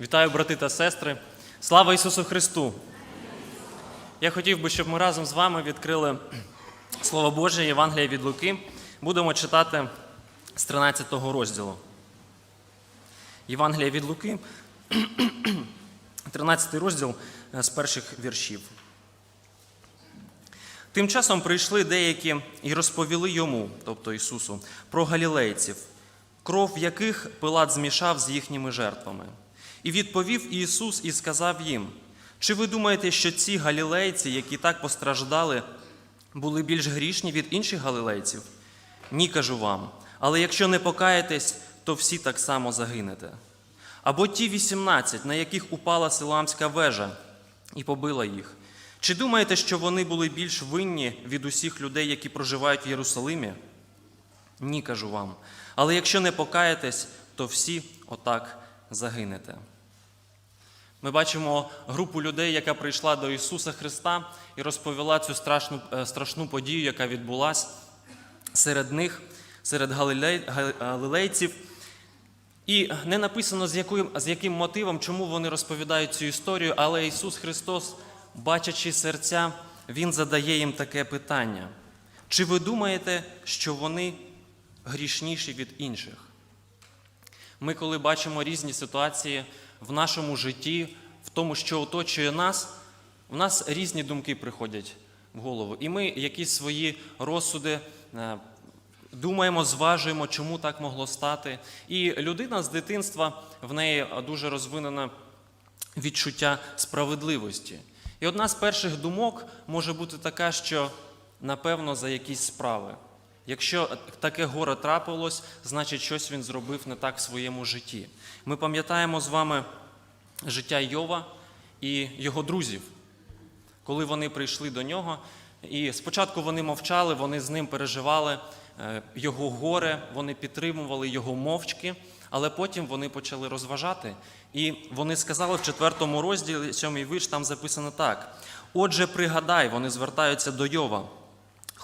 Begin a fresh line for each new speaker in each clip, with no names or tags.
Вітаю, брати та сестри. Слава Ісусу Христу! Я хотів би, щоб ми разом з вами відкрили Слово Боже, Євангелія від Луки. Будемо читати з 13 розділу. Євангелія від Луки, 13 розділ е, з перших віршів. Тим часом прийшли деякі і розповіли йому, тобто Ісусу, про галілейців, кров яких Пилат змішав з їхніми жертвами. І відповів Ісус і сказав їм: Чи ви думаєте, що ці галілейці, які так постраждали, були більш грішні від інших галілейців? Ні, кажу вам. Але якщо не покаєтесь, то всі так само загинете. Або ті 18, на яких упала Силамська вежа і побила їх. Чи думаєте, що вони були більш винні від усіх людей, які проживають в Єрусалимі? Ні, кажу вам. Але якщо не покаєтесь, то всі отак загинете. Ми бачимо групу людей, яка прийшла до Ісуса Христа і розповіла цю страшну, е, страшну подію, яка відбулася серед них, серед галилейців. І не написано, з яким, з яким мотивом, чому вони розповідають цю історію, але Ісус Христос, бачачи серця, Він задає їм таке питання. Чи ви думаєте, що вони грішніші від інших? Ми, коли бачимо різні ситуації в нашому житті, в тому, що оточує нас, в нас різні думки приходять в голову. І ми якісь свої розсуди е, думаємо, зважуємо, чому так могло стати. І людина з дитинства в неї дуже розвинене відчуття справедливості. І одна з перших думок може бути така, що напевно за якісь справи. Якщо таке горе трапилось, значить щось він зробив не так в своєму житті. Ми пам'ятаємо з вами життя Йова і його друзів, коли вони прийшли до нього. І спочатку вони мовчали, вони з ним переживали е, його горе, вони підтримували його мовчки, але потім вони почали розважати. І вони сказали в четвертому розділі, сьомий вірш, там записано так: Отже, пригадай, вони звертаються до Йова.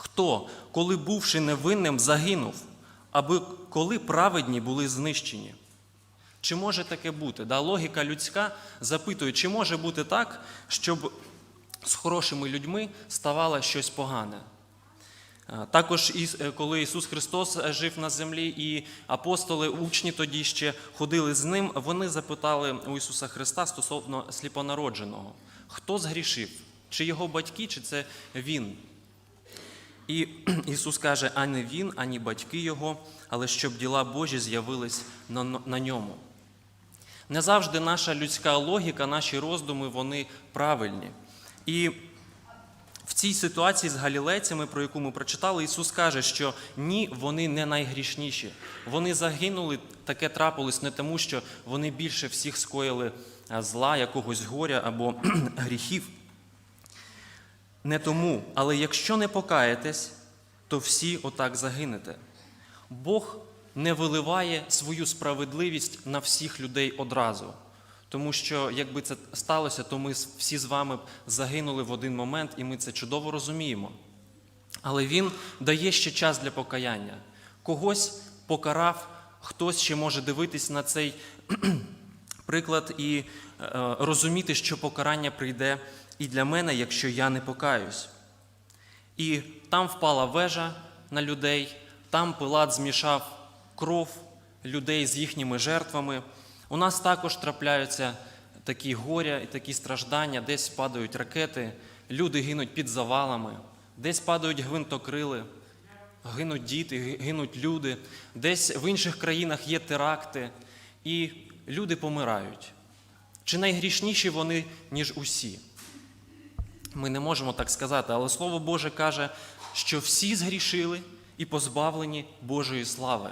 Хто, коли бувши невинним, загинув, аби коли праведні були знищені? Чи може таке бути? Да, Логіка людська запитує, чи може бути так, щоб з хорошими людьми ставало щось погане? Також, е, коли Ісус Христос е, жив на землі, і апостоли, учні тоді ще ходили з ним, вони запитали у Ісуса Христа стосовно сліпонародженого: хто згрішив? Чи його батьки, чи це Він? І Ісус каже, а не Він, ані батьки Його, але щоб діла Божі з'явились на, на ньому. Не завжди наша людська логіка, наші роздуми, вони правильні. І в цій ситуації з галілейцями, про яку ми прочитали, Ісус каже, що ні, вони не найгрішніші. Вони загинули, таке трапилось не тому, що вони більше всіх скоїли зла, якогось горя або гріхів. Не тому, але якщо не покаєтесь, то всі отак загинете. Бог не виливає свою справедливість на всіх людей одразу. Тому що, якби це сталося, то ми всі з вами загинули в один момент, і ми це чудово розуміємо. Але Він дає ще час для покаяння. Когось покарав, хтось ще може дивитись на цей приклад і е, розуміти, що покарання прийде і для мене, якщо я не покаюсь. І там впала вежа на людей, там Пилат змішав кров людей з їхніми жертвами. У нас також трапляються такі горя і такі страждання, десь падають ракети, люди гинуть під завалами, десь падають гвинтокрили, гинуть діти, гинуть люди, десь в інших країнах є теракти, і люди помирають. Чи найгрішніші вони, ніж усі? Ми не можемо так сказати, але Слово Боже каже, що всі згрішили і позбавлені Божої слави.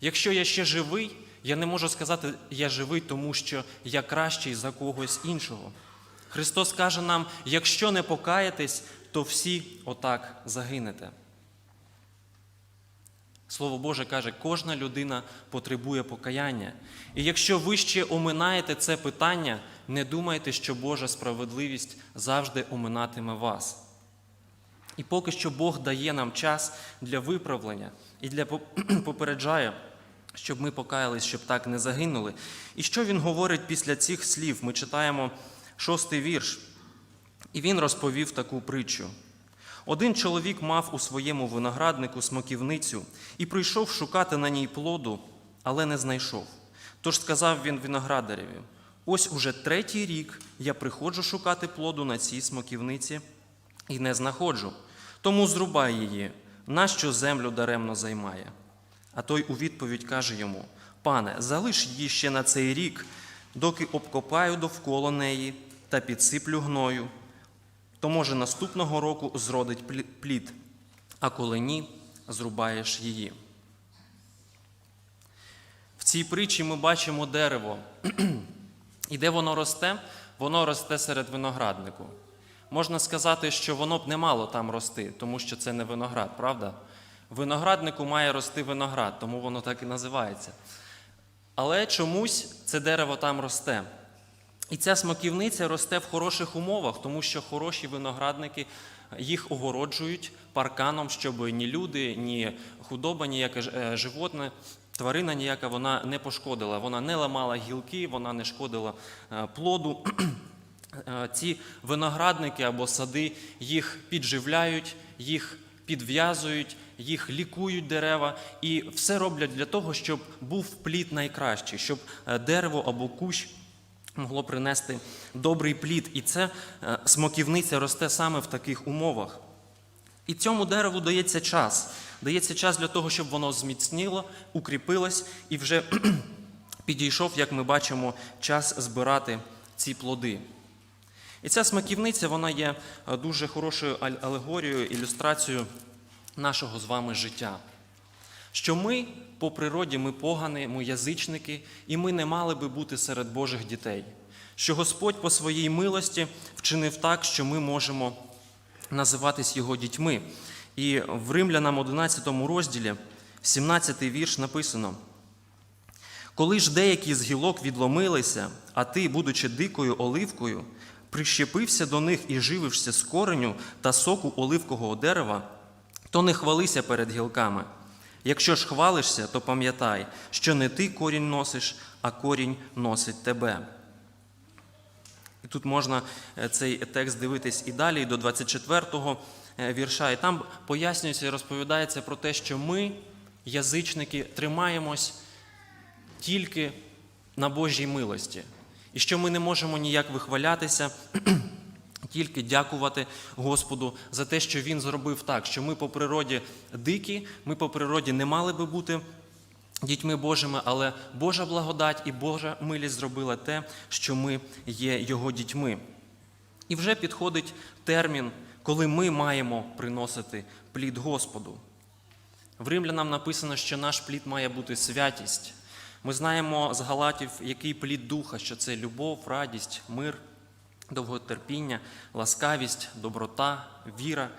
Якщо я ще живий, я не можу сказати, я живий, тому що я кращий за когось іншого. Христос каже нам: якщо не покаєтесь, то всі отак загинете. Слово Боже каже, кожна людина потребує покаяння. І якщо ви ще оминаєте це питання, не думайте, що Божа справедливість завжди оминатиме вас. І поки що Бог дає нам час для виправлення і для попереджає, щоб ми покаялись, щоб так не загинули. І що він говорить після цих слів? Ми читаємо шостий вірш, і він розповів таку притчу. Один чоловік мав у своєму винограднику смоківницю і прийшов шукати на ній плоду, але не знайшов. Тож сказав він виноградареві: ось уже третій рік я приходжу шукати плоду на цій смоківниці і не знаходжу. Тому зрубай її, нащо землю даремно займає. А той у відповідь каже йому: Пане, залиш її ще на цей рік, доки обкопаю довкола неї та підсиплю гною, то може наступного року зродить плі- плід, а коли ні, зрубаєш її. В цій притчі ми бачимо дерево. І де воно росте? Воно росте серед винограднику. Можна сказати, що воно б не мало там рости, тому що це не виноград, правда? Винограднику має рости виноград, тому воно так і називається. Але чомусь це дерево там росте. І ця смоківниця росте в хороших умовах, тому що хороші виноградники їх огороджують парканом, щоб ні люди, ні худоба, ніяке е, животне, тварина ніяка вона не пошкодила. Вона не ламала гілки, вона не шкодила е, плоду. Е, Ці виноградники або сади їх підживляють, їх підв'язують, їх лікують дерева і все роблять для того, щоб був плід найкращий, щоб дерево або кущ могло принести добрий плід. І це е, смоківниця росте саме в таких умовах. І цьому дереву дається час. Дається час для того, щоб воно зміцніло, укріпилось і вже підійшов, як ми бачимо, час збирати ці плоди. І ця смаківниця вона є е, дуже хорошою алегорією, ілюстрацією нашого з вами життя. Що ми по природі ми погани, ми язичники, і ми не мали би бути серед Божих дітей. Що Господь по своїй милості вчинив так, що ми можемо називатись Його дітьми. І в Римлянам 11 розділі, 17 вірш написано. Коли ж деякі з гілок відломилися, а ти, будучи дикою оливкою, прищепився до них і живився з кореню та соку оливкового дерева, то не хвалися перед гілками. Якщо ж хвалишся, то пам'ятай, що не ти корінь носиш, а корінь носить тебе. І тут можна е, цей текст дивитись і далі, і до 24-го е, вірша. І там пояснюється і розповідається про те, що ми, язичники, тримаємось тільки на Божій милості. І що ми не можемо ніяк вихвалятися, тільки дякувати Господу за те, що Він зробив так, що ми по природі дикі, ми по природі не мали би бути дітьми Божими, але Божа благодать і Божа милість зробила те, що ми є Його дітьми. І вже підходить термін, коли ми маємо приносити плід Господу. В Римлянам написано, що наш плід має бути святість. Ми знаємо з Галатів, який плід духа, що це любов, радість, мир, довготерпіння, ласкавість, доброта, віра,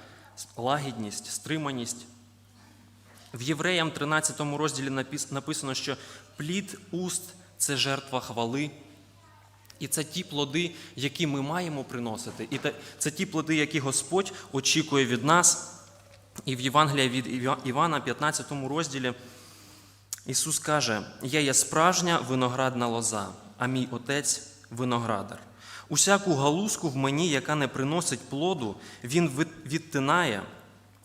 лагідність, стриманість. В Євреям 13 розділі написано, що плід уст це жертва хвали. І це ті плоди, які ми маємо приносити. І це ті плоди, які Господь очікує від нас. І в Євангелії від Івана, 15 розділі, Ісус каже: Я є справжня виноградна лоза, а мій отець виноградар. Усяку галузку в мені, яка не приносить плоду, він відтинає,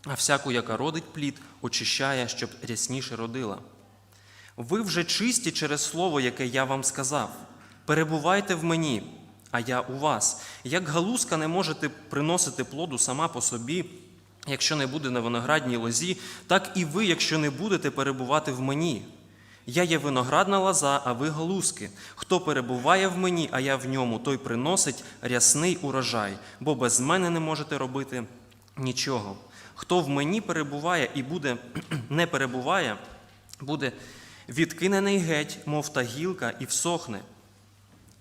а всяку, яка родить плід, очищає, щоб рясніше родила. Ви вже чисті через слово, яке я вам сказав. Перебувайте в мені, а я у вас. Як галузка не можете приносити плоду сама по собі, якщо не буде на виноградній лозі, так і ви, якщо не будете перебувати в мені. Я є виноградна лоза, а ви галузки. Хто перебуває в мені, а я в ньому, той приносить рясний урожай, бо без мене не можете робити нічого. Хто в мені перебуває і буде не перебуває, буде відкинений геть, мов та гілка, і всохне,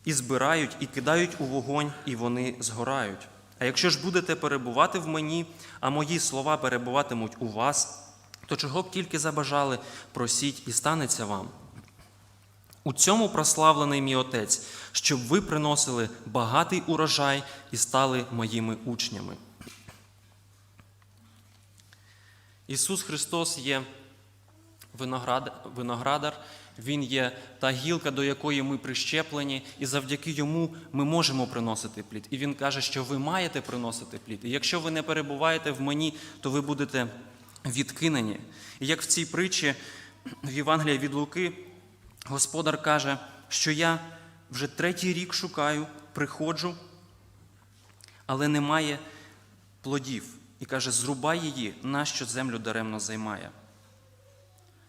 і збирають, і кидають у вогонь, і вони згорають. А якщо ж будете перебувати в мені, а мої слова перебуватимуть у вас, то чого б тільки забажали, просіть і станеться вам. У цьому прославлений мій Отець, щоб ви приносили багатий урожай і стали моїми учнями. Ісус Христос є виноградар, він є та гілка, до якої ми прищеплені, і завдяки йому ми можемо приносити плід. І він каже, що ви маєте приносити плід. І якщо ви не перебуваєте в мені, то ви будете відкинені. І як в цій притчі в Євангелії від Луки, господар каже, що я вже третій рік шукаю, приходжу, але немає плодів. І каже, зрубай її, нащо землю даремно займає.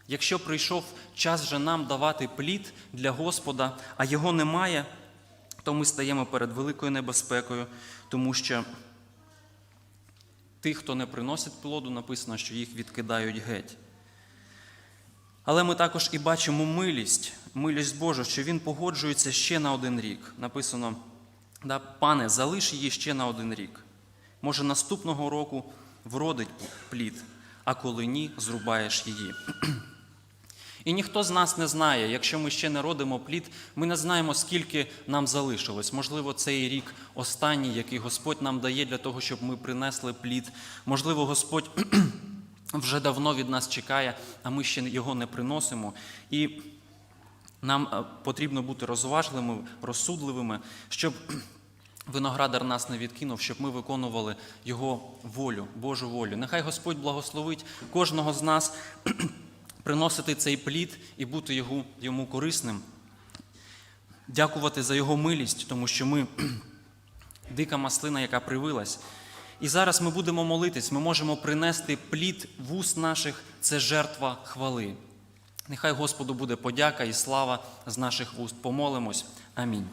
Якщо прийшов час вже нам давати плід для Господа, а його немає, то ми стаємо перед великою небезпекою, тому що тих, хто не приносить плоду, написано, що їх відкидають геть. Але ми також і бачимо милість, милість Божу, що Він погоджується ще на один рік. Написано, да, пане, залиш її ще на один рік. Може, наступного року вродить плід, а коли ні, зрубаєш її. І ніхто з нас не знає, якщо ми ще не родимо плід, ми не знаємо, скільки нам залишилось. Можливо, цей рік останній, який Господь нам дає для того, щоб ми принесли плід. Можливо, Господь вже давно від нас чекає, а ми ще його не приносимо. І нам е, потрібно бути розважливими, розсудливими, щоб виноградар нас не відкинув, щоб ми виконували Його волю, Божу волю. Нехай Господь благословить кожного з нас приносити цей плід і бути його, йому корисним, дякувати за його милість, тому що ми дика маслина, яка привилась. І зараз ми будемо молитись, ми можемо принести плід в уст наших це жертва хвали. Нехай Господу буде подяка і слава з наших вуст. Помолимось. Амінь.